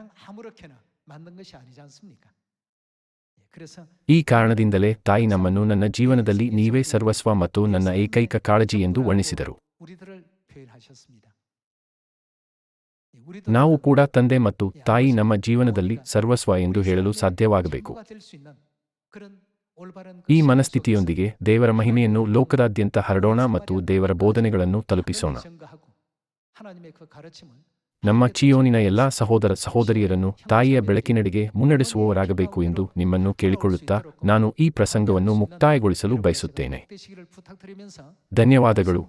ಈ ಕಾರಣದಿಂದಲೇ ತಾಯಿ ನಮ್ಮನ್ನು ನನ್ನ ಜೀವನದಲ್ಲಿ ನೀವೇ ಸರ್ವಸ್ವ ಮತ್ತು ನನ್ನ ಏಕೈಕ ಕಾಳಜಿ ಎಂದು ವರ್ಣಿಸಿದರು. ನಾವು ಕೂಡ ತಂದೆ ಮತ್ತು ತಾಯಿ ನಮ್ಮ ಜೀವನದಲ್ಲಿ ಸರ್ವಸ್ವ ಎಂದು ಹೇಳಲು ಸಾಧ್ಯವಾಗಬೇಕು. ಈ ಮನಸ್ಥಿತಿಯೊಂದಿಗೆ ದೇವರ ಮಹಿಮೆಯನ್ನು ಲೋಕದಾದ್ಯಂತ ಹರಡೋಣ ಮತ್ತು ದೇವರ ಬೋಧನೆಗಳನ್ನು ತಲುಪಿಸೋಣ. ನಮ್ಮ ಚಿಯೋನಿನ ಎಲ್ಲಾ ಸಹೋದರ ಸಹೋದರಿಯರನ್ನು ತಾಯಿಯ ಬೆಳಕಿನಡೆಗೆ ಮುನ್ನಡೆಸುವವರಾಗಬೇಕು ಎಂದು ನಿಮ್ಮನ್ನು ಕೇಳಿಕೊಳ್ಳುತ್ತಾ ನಾನು ಈ ಪ್ರಸಂಗವನ್ನು ಮುಕ್ತಾಯಗೊಳಿಸಲು ಬಯಸುತ್ತೇನೆ. ಧನ್ಯವಾದಗಳು.